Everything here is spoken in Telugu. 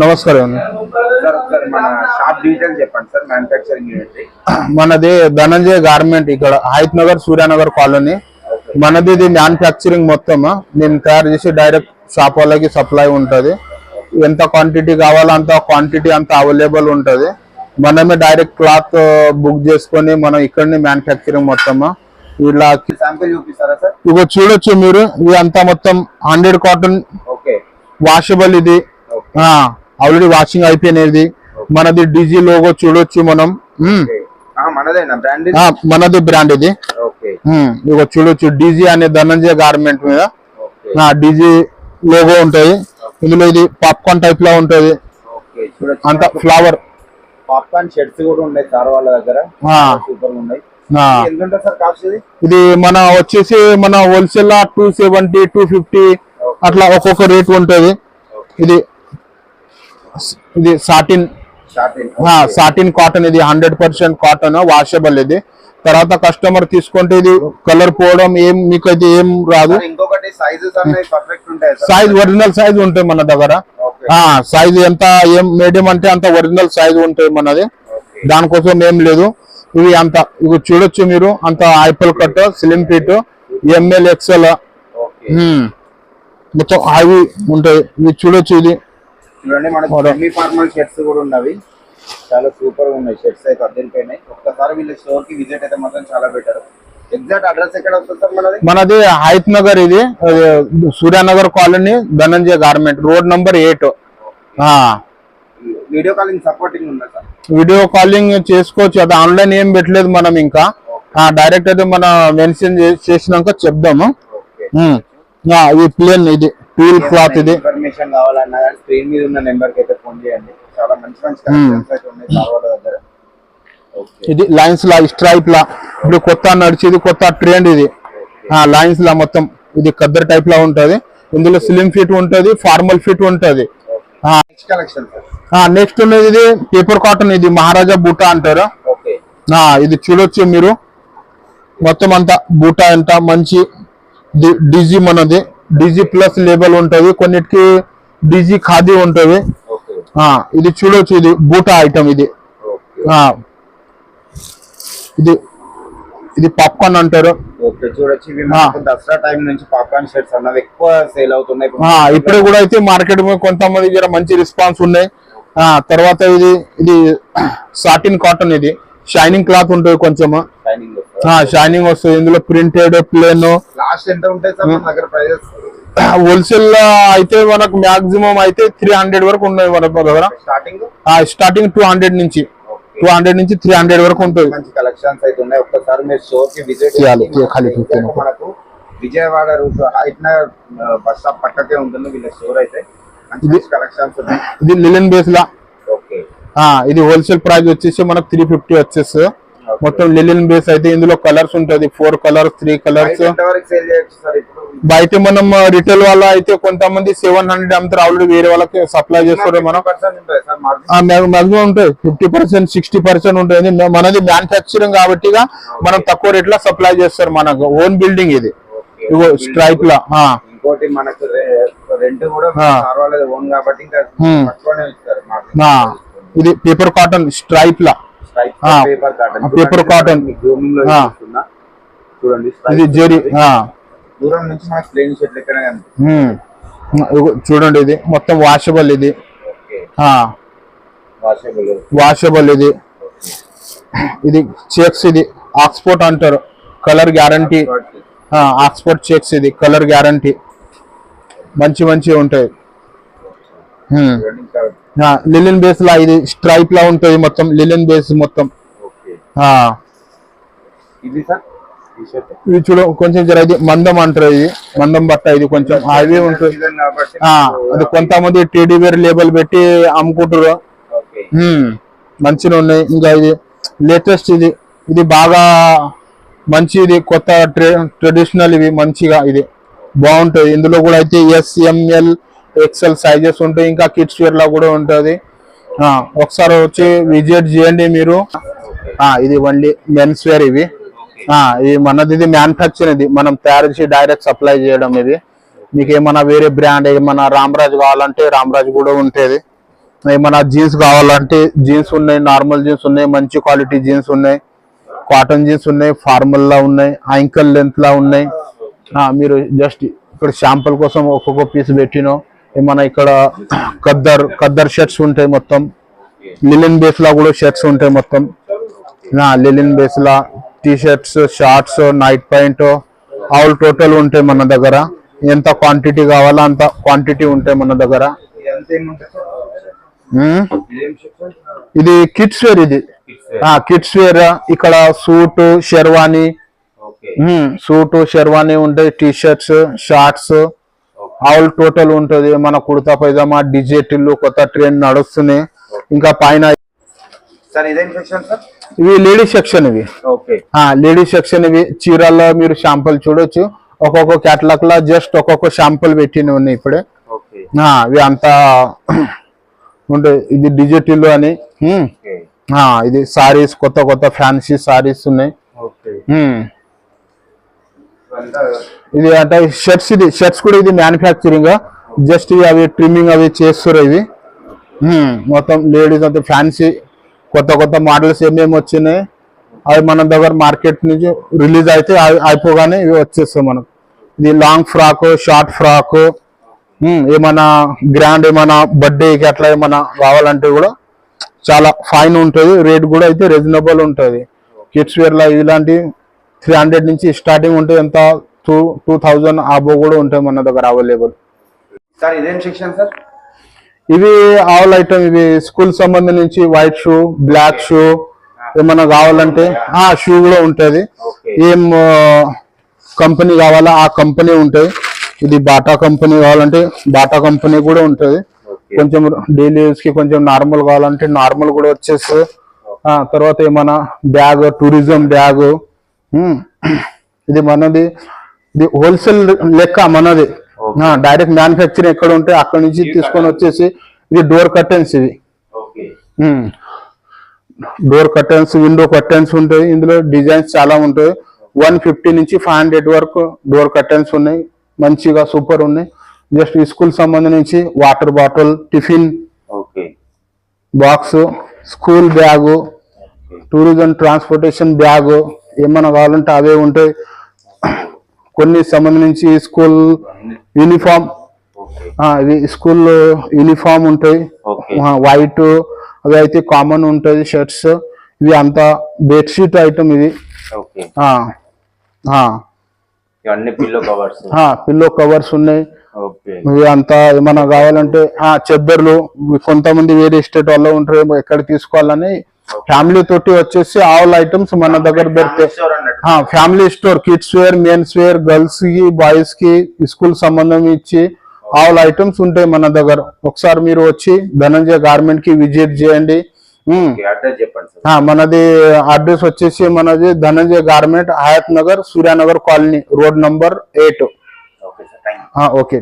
నమస్కారం మనది ధనంజయ గార్మెంట్ ఇక్కడ హైత్ నగర్ సూర్యానగర్ కాలనీ. మనది ఇది మ్యానుఫ్యాక్చరింగ్ మొత్తం మేము తయారు చేసి డైరెక్ట్ షాప్ వాళ్ళకి సప్లై ఉంటది. ఎంత క్వాంటిటీ కావాలో అంత క్వాంటిటీ అంత అవైలబుల్ ఉంటది. మనమే డైరెక్ట్ క్లాత్ బుక్ చేసుకొని మనం ఇక్కడనే మ్యానుఫ్యాక్చరింగ్ మొత్తం. ఇలా శాంపిల్ చూపిస్తారా సార్? ఇగో చూడొచ్చు మీరు ఇది అంతా మొత్తం హండ్రెడ్ కాటన్ ఓకే. వాషబుల్ ఇది. ఆల్రెడీ వాషింగ్ అయిపోయినది మనది డీజీ లోగో చూడొచ్చు మనం. మనది బ్రాండ్ ఇది? ఇగో చూడొచ్చు డీజీ అనే ధనంజయ గార్మెంట్ మీద. డీజీ లోగో ఉంటది. ఇందులో ఇది పాప్కార్న్ టైప్లో ఉంటది. అంత ఫ్లవర్ పాప్కార్న్ షర్ట్స్ కూడా ఉన్నాయి సార్ వాళ్ళ దగ్గర. సూపర్ ఉన్నాయి. ఇది మన వచ్చేసి మన wholesale two seventy two fifty అట్లా ఒక్కొక్క రేట్ ఉంటది. ఇది ఇది సాటిన్ సాటిన్ కాటన్ ఇది హండ్రెడ్ పర్సెంట్ కాటన్ వాషబుల్ ఇది. తర్వాత కస్టమర్ తీసుకుంటే ఇది కలర్ పోవడం ఏం మీకు అయితే ఏం రాదు. సైజ్ ఒరిజినల్ సైజ్ ఉంటాయి మన దగ్గర. సైజ్ ఎంత ఏం మీడియం అంటే అంత ఒరిజినల్ సైజ్ ఉంటాయి మనది. దానికోసం ఏం లేదు. ఇవి అంత ఇవి చూడొచ్చు మీరు. అంత apple cut slim fit M L XL okay మొత్తం హైవీ ఉంటాయి. ఇవి చూడొచ్చు ఇది. చూడండి మనకు. సెమీ ఫార్మల్ షర్ట్స్ కూడా ఉన్నవి చాలా సూపర్గా ఉన్నాయి షర్ట్స్ అయితే అద్దరిపోయినాయి. ఒక్కసారి వీళ్ళ స్టోర్కి విజిట్ అయితే మాత్రం చాలా బెటర్ ఎగ్జాక్ట్ అడ్రస్ ఎక్కడ వస్తుంది సార్ మనది? మనది హైత్ నగర్ ఇది. Suryanagar colony Dhananjaya garment road number eight video calling supporting ఉందా సార్? వీడియో కాలింగ్ చేసుకోవచ్చు. అది ఆన్లైన్ ఏం పెట్టలేదు మనం ఇంకా. డైరెక్ట్ అయితే మన మెన్షన్ చేసినాక చెప్దాము. ఇది ప్లేన్ ఇది. టూల్ క్లాత్ ఇది. ఇన్ఫర్మేషన్ కావాలన్నా స్క్రీన్ మీద ఉన్న నెంబర్కి అయితే ఫోన్ చేయండి. చాలా మంచి మంచి కలెక్షన్స్ అయితే ఉన్నాయి వాళ్ళ దగ్గర. ఓకే. ఇది లైన్స్ లా స్ట్రైప్ లా. ఇప్పుడు కొత్త నడిచేది కొత్త ట్రెండ్ ఇది. లైన్స్ లా మొత్తం. ఇది కద్దర్ టైప్ లా ఉంటది. ఇందులో స్లిమ్ ఫిట్ ఉంటది ఫార్మల్ ఫిట్ ఉంటది. నెక్స్ట్ కలెక్షన్ సార్ నెక్స్ట్ ఉన్నది ఇది పేపర్ కాటన్ ఇది మహారాజా బూటా అంటారు. ఓకే. ఆ, ఇది చూడొచ్చు మీరు. మొత్తం అంతా బూటా అంతా మంచి డీజీ మనది డీజీ ప్లస్ లేబల్ ఉంటది. కొన్నిటికి డీజీ ఖాదీ ఉంటది. ఇది చూడొచ్చు ఇది బూటా ఐటమ్ ఇది. ఇది ఇది పాప్కార్న్ అంటారు. ఓకే చూడొచ్చు. ఇవి మనకు దసరా టైం నుంచి పాప్కార్న్ షర్ట్స్ అన్నవి ఎక్కువ సేల్ అవుతున్నాయి. ఇప్పుడు కూడా అయితే మార్కెట్ మీద కొంతమంది జర మంచి రెస్పాన్స్ ఉన్నాయి. తర్వాత ఇది ఇది సాటిన్ కాటన్ ఇది. షైనింగ్ క్లాత్ ఉంటుంది కొంచెం షైనింగ్ వస్తుంది. ఇందులో ప్రింటెడ్ ప్లేన్ హోల్సేల్ అయితే మనకు మాక్సిమం అయితే త్రీ హండ్రెడ్ వరకు ఉన్నాయి మన దగ్గర. స్టార్టింగ్ స్టార్టింగ్ టూ హండ్రెడ్ నుంచి. టూ హండ్రెడ్ నుంచి త్రీ హండ్రెడ్ వరకు ఉంటుంది. మంచి కలెక్షన్స్ అయితే ఉన్నాయి. ఒక్కసారి మీరు స్టోర్కి విజిట్ చేయాలి, ఖాళీ. మనకు Vijayawada route Hayath Nagar bus stop పక్కకే ఉంటుంది వీళ్ళ స్టోర్ అయితే. మంచి కలెక్షన్స్ ఉన్నాయి. ఇది లిలన్ బేస్ లా. ఓకే ఇది హోల్సేల్ ప్రైస్ వచ్చేసి మనకు త్రీ ఫిఫ్టీ వచ్చేసి. మొత్తం లిలిన్ బేస్ అయితే ఇందులో కలర్స్ ఉంటది. ఫోర్ కలర్స్ త్రీ కలర్స్ బయట మనం రిటైల్ వాళ్ళ అయితే కొంతమంది సెవెన్ హండ్రెడ్ అమ్ముతారు. ఆల్రెడీ వేరే వాళ్ళకి సప్లై చేస్తారు మనం. ఉంటుంది మాక్సిమం ఉంటాయి ఫిఫ్టీ పర్సెంట్ సిక్స్టీ పర్సెంట్ ఉంటుంది మనది మ్యానుఫ్యాక్చరింగ్ కాబట్టి మనం తక్కువ రేట్లో సప్లై చేస్తారు మనకు. ఓన్ బిల్డింగ్ ఇది. ఇగో స్ట్రైప్ లా. ఆ, ఇంకోటి మనకు రెంట్ కూడా ఆ. సార్ వాళ్ళది ఓన్ కాబట్టి ఇంకా Hmm. ఇది పేపర్ కాటన్ స్ట్రైప్ లా. పేపర్ కాటన్ చూడండి ఇది stripe జెరీ ఉంది. దూరం నుంచి మనకు ప్లేన్ షర్ట్ లెక్కనే కనిపిస్తుంది చూడండి ఇది. మొత్తం వాషబుల్ ఇది. వాషబుల్ ఇది. ఇది. చెక్స్ ఇది. ఆక్స్పోర్ట్ అంటారు. కలర్ గ్యారంటీ ఆక్స్ఫోర్డ్ చెక్స్ ఇది. కలర్ గ్యారంటీ మంచి మంచి ఉంటాయి. లిలిన్ బేస్ లా ఇది స్ట్రైప్ లా ఉంటుంది మొత్తం లిలిన్ బేస్ మొత్తం. ఇది ఇది చూడు కొంచెం జర ఇది మందం అంటారు ఇది. మందం బట్ట ఇది కొంచెం హైవీ ఉంటుంది. అది కొంతమంది టేడీ వేర్ లేబుల్ పెట్టి అమ్ముకుంటారు. మంచిగా ఉన్నాయి. ఇంకా ఇది లేటెస్ట్ ఇది. ఇది బాగా మంచిది కొత్త ట్రెడిషనల్ ఇవి మంచిగా ఇది. బాగుంటుంది ఇందులో కూడా అయితే ఎస్ఎంఎల్ ఎక్సెల్ సైజెస్ ఉంటాయి ఇంకా కిడ్స్ వేర్ లా కూడా ఉంటుంది. ఒకసారి వచ్చి విజిట్ చేయండి మీరు. ఇది ఓన్లీ మెన్స్ వేర్ ఇవి. ఇది మనది ఇది మ్యానుఫ్యాక్చర్ ఇది. మనం తయారు చేసి డైరెక్ట్ సప్లై చేయడం ఇది. మీకు ఏమైనా వేరే బ్రాండ్ ఏమైనా రామరాజ్ కావాలంటే రామరాజ్ కూడా ఉంటుంది. ఏమైనా జీన్స్ కావాలంటే జీన్స్ ఉన్నాయి నార్మల్ జీన్స్ ఉన్నాయి మంచి క్వాలిటీ జీన్స్ ఉన్నాయి కాటన్ జీన్స్ ఉన్నాయి ఫార్మల్ లా ఉన్నాయి యాంకల్ లెంత్ లా ఉన్నాయి. మీరు జస్ట్ ఇక్కడ శాంపుల్ కోసం ఒక్కొక్క పీస్ పెట్టినో ఏమైనా ఇక్కడ ఖద్దర్ ఖద్దర్ షర్ట్స్ ఉంటాయి మొత్తం. లిలిన్ బేస్ లా కూడా షర్ట్స్ ఉంటాయి మొత్తం. లిలిన్ బేస్ లా. T shirts shorts night pant all total ఉంటాయి మన దగ్గర. ఎంత క్వాంటిటీ కావాలో అంత క్వాంటిటీ ఉంటాయి మన దగ్గర. ఇదేం కిడ్స్ వేర్ ఇది. కిడ్స్ వేర్ ఇక్కడ సూట్ షెర్వానీ సూట్ షెర్వానీ ఉంటాయి. T shirts shorts all total ఉంటది. మన కుర్తా పైజామా డిజెటిల్ కొత్త ట్రెండ్ నడుస్తున్నాయి ఇంకా పైన ఇవి లేడీస్ సెక్షన్ ఇవి. లేడీస్ సెక్షన్ ఇవి. చీరల్లో మీరు షాంపుల్ చూడొచ్చు. ఒక్కొక్క క్యాటలాగ్ లా జస్ట్ ఒక్కొక్క షాంపుల్ పెట్టినవి ఉన్నాయి ఇప్పుడే. ఇవి అంతా ఉంటాయి ఇది డిజిటల్ అని. ఇది సారీస్ కొత్త కొత్త ఫ్యాన్సీ సారీస్ ఉన్నాయి. ఇది అంటే షర్ట్స్ ఇది షర్ట్స్ కూడా ఇది మ్యానుఫ్యాక్చరింగ్ జస్ట్ ఇవి అవి ట్రిమ్మింగ్ అవి చేస్తారు ఇవి. మొత్తం లేడీస్ అంతా ఫ్యాన్సీ కొత్త కొత్త మోడల్స్ ఏమేమి వచ్చినాయి అవి మన దగ్గర మార్కెట్ నుంచి రిలీజ్ అయితే అయిపోగానే ఇవి వచ్చేస్తాయి మనకు. ఇది లాంగ్ ఫ్రాక్ షార్ట్ ఫ్రాక్ ఏమైనా గ్రాండ్ ఏమైనా బర్త్డేకి అట్లా ఏమైనా కావాలంటే కూడా చాలా ఫైన్ ఉంటుంది రేట్ కూడా అయితే రీజనబుల్ ఉంటుంది. కిడ్స్ వేర్లా ఇలాంటివి ఇలాంటి త్రీ హండ్రెడ్ నుంచి స్టార్టింగ్ ఉంటుంది ఎంత? టూ టూ థౌజండ్ ఆబో కూడా ఉంటాయి మన దగ్గర అవైలబుల్ సార్ ఇదేం సెక్షన్ సార్ ఇవి ఆల్ ఐటమ్ ఇవి స్కూల్ సంబంధించి వైట్ షూ బ్లాక్ షూ ఏమైనా కావాలంటే ఆ షూ కూడా ఉంటుంది. ఏం కంపెనీ కావాలా ఆ కంపెనీ ఉంటుంది. ఇది బాటా కంపెనీ కావాలంటే బాటా కంపెనీ కూడా ఉంటుంది. కొంచెం డైలీ యూస్కి కొంచెం నార్మల్ కావాలంటే నార్మల్ కూడా వచ్చేస్తుంది. తర్వాత ఏమన్నా బ్యాగ్ టూరిజం బ్యాగ్ ఇది మనది ఇది హోల్సేల్ లెక్క మనది. డైరెక్ట్ మ్యానుఫ్యాక్చరింగ్ ఎక్కడ ఉంటే అక్కడ నుంచి తీసుకొని వచ్చేసి ఇది డోర్ కర్టెన్స్ ఇవి. Okay. Door curtains window curtains ఉంటాయి. ఇందులో డిజైన్స్ చాలా ఉంటాయి. వన్ ఫిఫ్టీ నుంచి ఫైవ్ హండ్రెడ్ వరకు డోర్ కర్టెన్స్ ఉన్నాయి. మంచిగా సూపర్ ఉన్నాయి. జస్ట్ స్కూల్ సంబంధించి water bottle tiffin box school bag tourism transportation bag ఏమైనా కావాలంటే అవే ఉంటాయి. కొన్ని సంబంధించి స్కూల్ యూనిఫామ్ ఓకే ఇవి స్కూల్ యూనిఫామ్ ఉంటాయి. వైట్ అవి అయితే కామన్ ఉంటుంది షర్ట్స్. ఇవి అంతా బెడ్షీట్ ఐటమ్ ఇది. పిల్లో కవర్స్ పిల్లో కవర్స్ ఉన్నాయి. ఇవి అంతా ఏమైనా కావాలంటే ఇవి కొంతమంది వేరే స్టేట్ వాళ్ళు ఉంటారు ఎక్కడ తీసుకోవాలని ఫ్యామిలీ తోటి వచ్చేసి ఆల్ ఐటమ్స్ మన దగ్గర అన్నట్టు. Family store kids wear men's wear గర్ల్స్కి బాయ్స్కి స్కూల్ సంబంధం ఇచ్చి ఆల్ ఐటమ్స్ ఉంటాయి మన దగ్గర. ఒకసారి మీరు వచ్చి ధనంజయ గార్మెంట్కి విజిట్ చేయండి. మనది అడ్రస్ వచ్చేసి మనది Dhananjaya garment Hayath Nagar Suryanagar colony road number eight okay